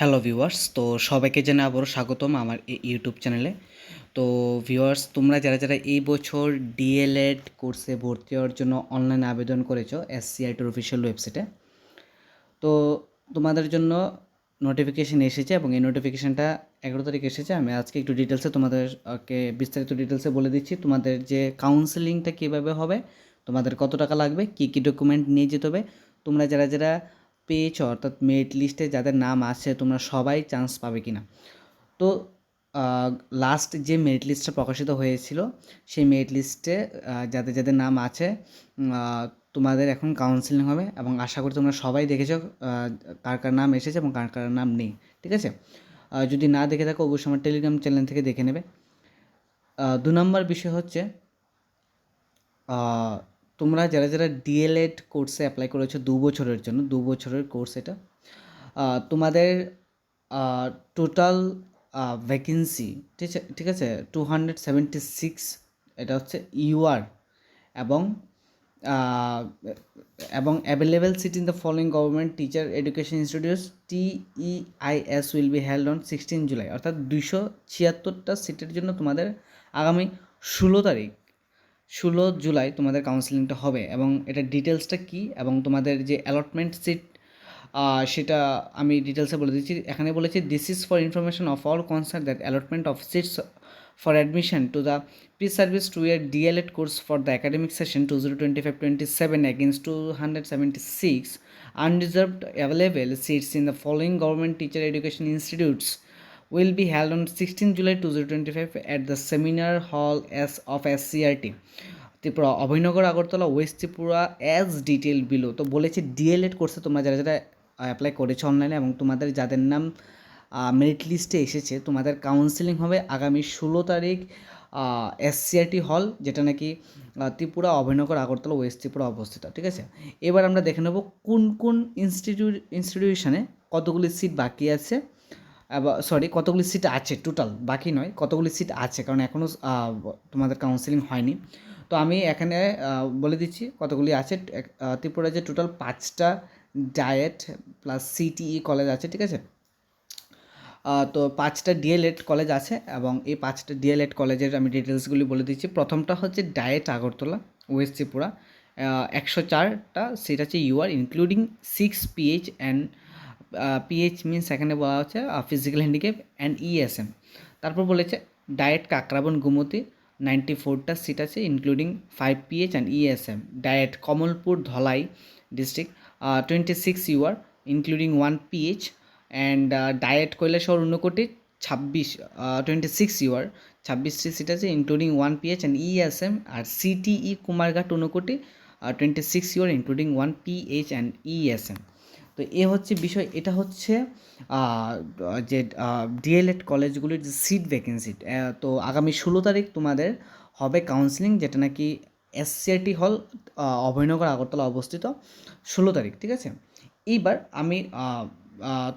Hello viewers, তো সবাইকে জানাই আবারও স্বাগতম আমার ইউটিউব চ্যানেলে। তো ভিউয়ার্স, তোমরা যারা যারা এই বছর ডিএলএড কোর্সে ভর্তি হওয়ার জন্য অনলাইনে আবেদন করেছ, এসসিআইটির অফিসিয়াল ওয়েবসাইটে, তো তোমাদের জন্য নোটিফিকেশন এসেছে এবং এই নোটিফিকেশানটা এগারো তারিখ এসেছে। আমি আজকে একটু ডিটেলসে তোমাদেরকে, বিস্তারিত ডিটেলসে বলে দিচ্ছি, তোমাদের যে কাউন্সেলিংটা কীভাবে হবে, তোমাদের কত টাকা লাগবে, কী কী ডকুমেন্ট নিয়ে যেতে হবে, তোমরা যারা যারা পেয়েছ, অর্থাৎ মেরিট লিস্টে যাদের নাম আছে, তোমরা সবাই চান্স পাবে কি না তো লাস্ট যে মেরিট লিস্টটা প্রকাশিত হয়েছিল, সেই মেরিট লিস্টে যাদের যাদের নাম আছে তোমাদের এখন কাউন্সিলিং হবে এবং আশা করি তোমরা সবাই দেখেছ কার কার নাম এসেছে এবং কার কার নাম নেই, ঠিক আছে? যদি না দেখে থাকো, অবশ্যই আমার টেলিগ্রাম চ্যানেল থেকে দেখে নেবে। দু নম্বর বিষয় হচ্ছে তোমরা যারা যারা ডিএলএড কোর্সে অ্যাপ্লাই করেছ দু বছরের জন্য, দু বছরের কোর্স এটা তোমাদের টোটাল ভ্যাকেন্সি ঠিক আছে ঠিক আছে টু হান্ড্রেড সেভেন্টি সিক্স এটা হচ্ছে ইউআর এবং এবং available seat in the following government teacher education institutes TEIS will be held on sixteen July অর্থাৎ দুইশো ছিয়াত্তরটা সিটের জন্য তোমাদের আগামী ষোলো তারিখ। ষোলো জুলাই তোমাদের কাউন্সিলিংটা হবে এবং এটা ডিটেলসটা কী এবং তোমাদের যে অ্যালটমেন্ট সিট সেটা আমি ডিটেলসে বলে দিচ্ছি। এখানে বলেছি this is for information of all concern that allotment of seats for admission to the pre service two year DElEd course for the academic session two zero twenty five twenty seven against two hundred seventy six undeserved available seats in the following government teacher education institutes. Will be held on 16 July 2025 at the seminar hall as of SCRT Tripura Abhoynagar Agartala, West Tripura as detail below তো বলেছে D.El.Ed কোর্সে তোমরা যারা যারা apply করেছ অনলাইনে এবং তোমাদের যাদের নাম মেরিট লিস্টে এসেছে, তোমাদের কাউন্সিলিং হবে আগামী ষোলো তারিখ এসসিআরটি হল যেটা নাকি ত্রিপুরা অভয়নগর আগরতলা, ওয়েস্ট ত্রিপুরা অবস্থিত, ঠিক আছে? এবার আমরা দেখে নেব কোন কোন ইনস্টিটিউট ইনস্টিটিউশনে কতগুলি সিট বাকি আছে। সরি কতগুলি সিট আছে? টোটাল বাকি নয়, কতগুলি সিট আছে? কারণ এখনও তোমাদের কাউন্সিলিং হয়নি। তো আমি এখানে বলে দিচ্ছি, কতগুলি আছে? ত্রিপুরা যে টোটাল পাঁচটা ডায়েট প্লাস সিটিই কলেজ আছে, ঠিক আছে? তো পাঁচটা ডিএলএড কলেজ আছে এবং এই পাঁচটা ডিএলএড কলেজের আমি ডিটেলসগুলি বলে দিচ্ছি। প্রথমটা হচ্ছে ডায়েট আগরতলা ওয়েস্ট ত্রিপুরা। একশো চারটা সিট আছে UR including six PH and PH means এখানে বলা হচ্ছে ফিজিক্যাল হ্যান্ডিক্যাপ অ্যান্ড ইএসএম তারপর বলেছে ডায়েট কাকরাবন গুমতি নাইনটি ফোরটা সিট আছে including five PH and ESM DIET Kamalpur Dhalai district twenty six UR including one PH and DIET Kailashahar Unakoti ছাব্বিশ twenty six UR ছাব্বিশটি seat আছে including one PH and ESM R CTE Kumarghat Unakoti twenty six UR including one PH and ESM তো এ হচ্ছে বিষয়, এটা হচ্ছে যে ডিএলএড কলেজগুলির যে সিট ভ্যাকেন্সি তো আগামী ষোলো তারিখ তোমাদের হবে কাউন্সিলিং যেটা নাকি এসসিআরটি হল অভয়নগর আগরতলা অবস্থিত, ষোলো তারিখ, ঠিক আছে? এইবার আমি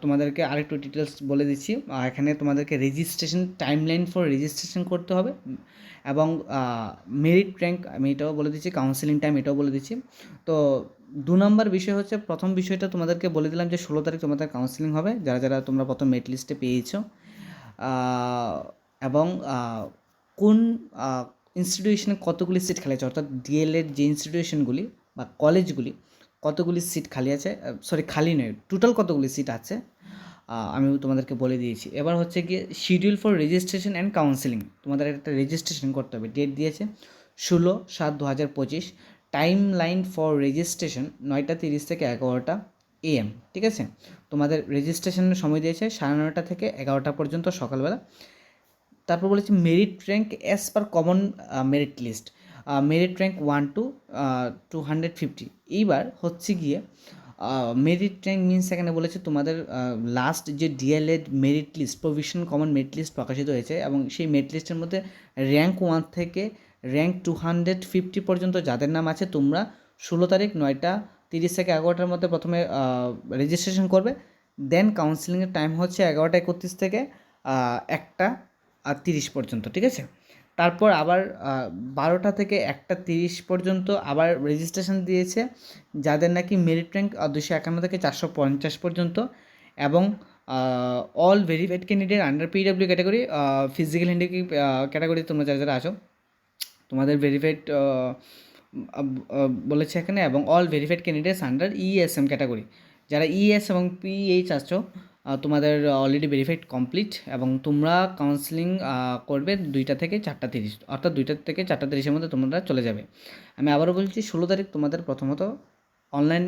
তোমাদেরকে আরেকটু ডিটেলস বলে দিচ্ছি এখানে তোমাদেরকে রেজিস্ট্রেশন টাইমলাইন ফর রেজিস্ট্রেশন করতে হবে, এবং মেরিট র্যাঙ্ক আমি এটাও বলে দিচ্ছি কাউন্সিলিং টাইম এটাও বলে দিচ্ছি, তো দু নম্বর বিষয় হচ্ছে, প্রথম বিষয়টা তোমাদেরকে বলে দিলাম যে, ষোলো তারিখ তোমাদের কাউন্সিলিং হবে, যারা যারা তোমরা প্রথম মেরিট লিস্টে পেয়েছ। এবং কোন ইনস্টিটিউশনে কতগুলি সিট খালি আছে? অর্থাৎ ডিএলএড যে ইনস্টিটিউশনগুলি বা কলেজগুলি কতগুলি সিট খালি আছে? সরি খালি নয় টোটাল কতগুলি সিট আছে? আমি তোমাদেরকে বলে দিয়েছি। এবার হচ্ছে গিয়ে schedule for registration and counselling তোমাদের একটা রেজিস্ট্রেশন করতে হবে। ডেট দিয়েছে ষোলো সাত দু হাজার পঁচিশ। টাইম লাইন ফর রেজিস্ট্রেশন নয়টা তিরিশ থেকে এগারোটা এএম ঠিক আছে? তোমাদের রেজিস্ট্রেশনের সময় দিয়েছে সাড়ে নয়টা থেকে এগারোটা পর্যন্ত সকালবেলা। তারপর বলেছি merit rank as per common merit list merit rank one to two hundred fifty এইবার হচ্ছে গিয়ে মেরিট র্যাঙ্ক মিনস এখানে বলেছে তোমাদের লাস্ট যে DElEd merit list provision common merit list প্রকাশিত হয়েছে এবং সেই মেরিট লিস্টের মধ্যে র্যাঙ্ক ওয়ান থেকে র্যাঙ্ক টু হান্ড্রেড ফিফটি পর্যন্ত যাদের নাম আছে, তোমরা ষোলো তারিখ নয়টা তিরিশ থেকে এগারোটার মধ্যে প্রথমে রেজিস্ট্রেশন করবে। দেন কাউন্সিলিংয়ের টাইম হচ্ছে এগারোটা একত্রিশ থেকে একটা আর তিরিশ পর্যন্ত, ঠিক আছে? তারপর আবার বারোটা থেকে একটা তিরিশ পর্যন্ত আবার রেজিস্ট্রেশন দিয়েছে, যাদের নাকি মেরিট র্যাঙ্ক দুশো একান্ন থেকে চারশো পঞ্চাশ পর্যন্ত এবং all verified candidate under PW category physical handicap category তোমরা যারা যারা আছো তোমাদের ভেরিফাইড বলেছে এখানে এবং all verified candidates under ESM category যারা ইএস এবং পিএইচ আহ, তোমাদের অলরেডি ভেরিফাইড কমপ্লিট এবং তোমরা কাউন্সিলিং করবে দুইটা থেকে চারটা তিরিশ অর্থাৎ দুইটা থেকে চারটা তিরিশের মধ্যে তোমরা চলে যাবে। আমি আবারও বলছি ষোলো তারিখ তোমাদের প্রথমত অনলাইন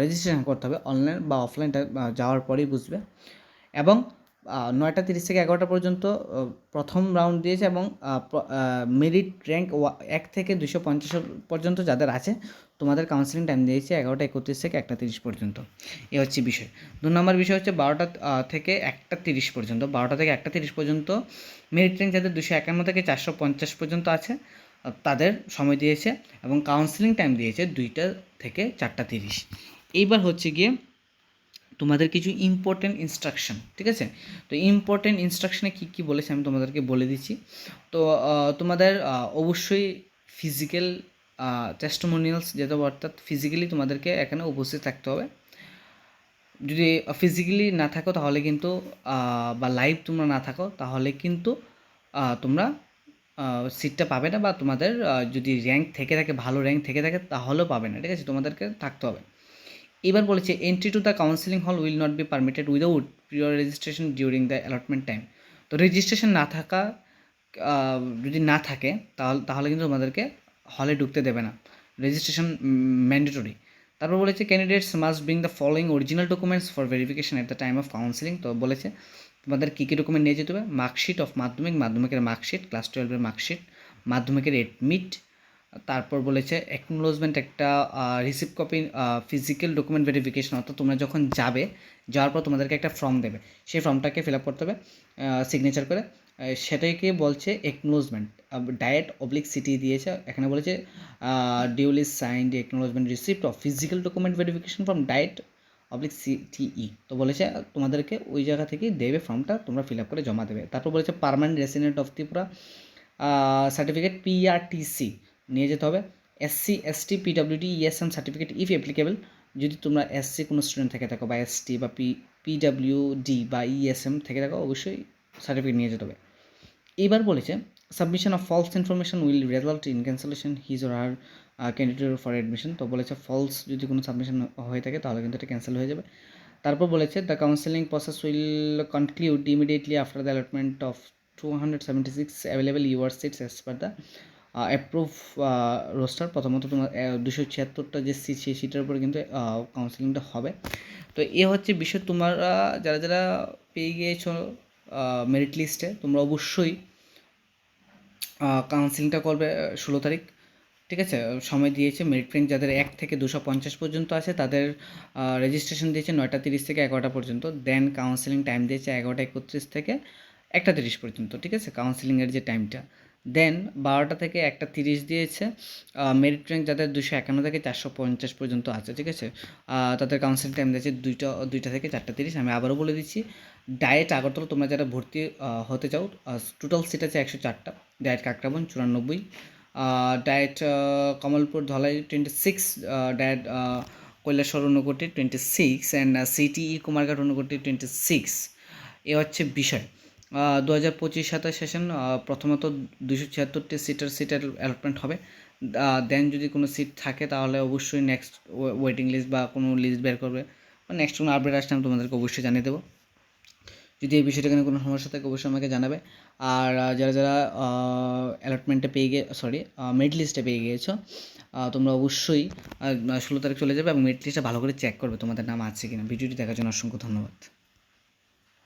রেজিস্ট্রেশন করতে হবে। অনলাইন বা অফলাইনটা যাওয়ার পরেই বুঝবে। এবং নয়টা তিরিশ থেকে এগারোটা পর্যন্ত প্রথম রাউন্ড দিয়েছে এবং মেরিট র্যাঙ্ক এক থেকে দুশো পঞ্চাশ পর্যন্ত যাদের আছে, তোমাদের কাউন্সিলিং টাইম দিয়েছে এগারোটা একত্রিশ থেকে একটা তিরিশ পর্যন্ত। এ হচ্ছে বিষয়। দু নম্বর বিষয় হচ্ছে বারোটা থেকে একটা তিরিশ পর্যন্ত। বারোটা থেকে একটা তিরিশ পর্যন্ত মেরিট র্যাঙ্ক যাদের দুশো একান্ন থেকে চারশো পঞ্চাশ পর্যন্ত আছে তাদের সময় দিয়েছে এবং কাউন্সিলিং টাইম দিয়েছে দুইটা থেকে চারটা তিরিশ। এইবার হচ্ছে গিয়ে তোমাদের কিছু ইম্পর্টেন্ট ইনস্ট্রাকশন ঠিক আছে? তো ইম্পর্টেন্ট ইনস্ট্রাকশনে কী কী বলেছে আমি তোমাদেরকে বলে দিচ্ছি। তো তোমাদের অবশ্যই ফিজিক্যাল টেস্টোমোনিয়ালস যেতে হবে অর্থাৎ ফিজিক্যালি তোমাদেরকে এখানে উপস্থিত থাকতে হবে। যদি ফিজিক্যালি না থাকো তাহলে কিন্তু বা লাইভ তোমরা না থাকো তাহলে কিন্তু তোমরা সিটটা পাবে না বা তোমাদের যদি র্যাঙ্ক থেকে থাকে, ভালো র্যাঙ্ক থেকে থাকে তাহলেও পাবে না, ঠিক আছে? তোমাদেরকে থাকতে হবে। এবার বলেছে entry to the counselling hall will not be permitted without prior registration during the allotment time তো রেজিস্ট্রেশন না থাকা যদি না থাকে, তাহলে তাহলে কিন্তু তোমাদেরকে হলে ঢুকতে দেবে না। রেজিস্ট্রেশন ম্যান্ডেটরি তারপর বলেছে candidates must bring the following original documents for verification at the time of counselling তো বলেছে, তোমাদের কী কী ডকুমেন্ট নিয়ে যেতে হবে? মার্কশিট অফ মাধ্যমিক, মাধ্যমিকের মার্কশিট ক্লাস টুয়েলভের মার্কশিট মাধ্যমিকের এডমিট তারপর বলেছে অ্যাকনোলজমেন্ট একটা receive copy physical document verification অর্থাৎ তোমরা যখন যাবে, যাওয়ার পর তোমাদেরকে একটা ফর্ম দেবে। সেই ফর্মটাকে ফিল আপ করতে হবে সিগনেচার করে। সেটাকে বলছে একনোলজমেন্ট ডায়েট অবলিক সিটি দিয়েছে। এখানে বলেছে duly signed acknowledgement receipt of physical document verification from DIET oblique CTE তো বলেছে, তোমাদেরকে ওই জায়গা থেকেই দেবে ফর্মটা, তোমরা ফিল আপ করে জমা দেবে। তারপর বলেছে permanent resident of Tripura certificate PRTC নিয়ে যেতে হবে। SC ST PWD ESM certificate if applicable যদি তোমরা এসসি কোনো স্টুডেন্ট থেকে থাকো বা এসটি বা পি পিডাব্লিউডি বা ইএসএম থেকে থাকো, অবশ্যই সার্টিফিকেট নিয়ে যেতে হবে। এবার বলেছে submission of false information will result in cancellation his or her candidate for admission তো বলেছে ফলস যদি কোনো সাবমিশন হয়ে থাকে, তাহলে কিন্তু এটা ক্যান্সেল হয়ে যাবে। তারপর বলেছে the counselling process will conclude immediately after the allotment of two hundred seventy six available UR seats as per the approve roster প্রথমত তোমার দুশো ছিয়াত্তরটা যে সিট সেই সিটের উপরে কিন্তু কাউন্সেলিংটা হবে। তো এ হচ্ছে বিষয়, তোমরা যারা যারা পেয়ে গিয়েছো মেরিট লিস্টে তোমরা অবশ্যই কাউন্সিলিংটা করবে ষোলো তারিখ, ঠিক আছে? সময় দিয়েছে মেরিট র্যাঙ্ক যাদের এক থেকে দুশো পঞ্চাশ পর্যন্ত আছে, তাদের রেজিস্ট্রেশন দিয়েছে নয়টা তিরিশ থেকে এগারোটা পর্যন্ত। দেন কাউন্সিলিং টাইম দিয়েছে এগারোটা একত্রিশ থেকে একটা তিরিশ পর্যন্ত, ঠিক আছে? কাউন্সিলিংয়ের যে টাইমটা দেন বারোটা থেকে একটা তিরিশ দিয়েছে। মেরিট র্যাঙ্ক যাদের দুশো একান্ন থেকে চারশো পঞ্চাশ পর্যন্ত আছে, ঠিক আছে? তাদের কাউন্সিলিং টাইম দিয়েছে দুইটা দুইটা থেকে চারটা তিরিশ। আমি আবারও বলে দিচ্ছি ডায়েট আগরতলা তোমরা যারা ভর্তি হতে চাও টোটাল সিট আছে একশো চারটা। ডায়েট কাকরাবন চুরানব্বই। DIET Kamalpur Dhalai twenty six DIET Kailashahar Unakoti twenty six and CTE Kumarghat Unakoti twenty six এ হচ্ছে বিষয়। দু হাজার পঁচিশ সাতাশ সেশন প্রথমত দুশো ছিয়াত্তরটি সিটের সিটের অ্যালটমেন্ট হবে। দেন যদি কোনো সিট থাকে, তাহলে অবশ্যই নেক্সট ওয়েটিং লিস্ট বা কোনো লিস্ট বের করবে। বা নেক্সট কোনো আপডেট আসলে আমি তোমাদেরকে অবশ্যই জানিয়ে দেবো। যদি এই বিষয়টা কোনো সমস্যা থাকে, অবশ্যই আমাকে জানাবে। আর যারা যারা অ্যালটমেন্টে পেয়ে গিয়ে সরি মেরিট লিস্টে পেয়ে গিয়েছো তোমরা অবশ্যই ষোলো তারিখ চলে যাবে এবং মেরিট লিস্টটা ভালো করে চেক করবে তোমাদের নাম আছে কিনা। ভিডিওটি দেখার জন্য অসংখ্য ধন্যবাদ।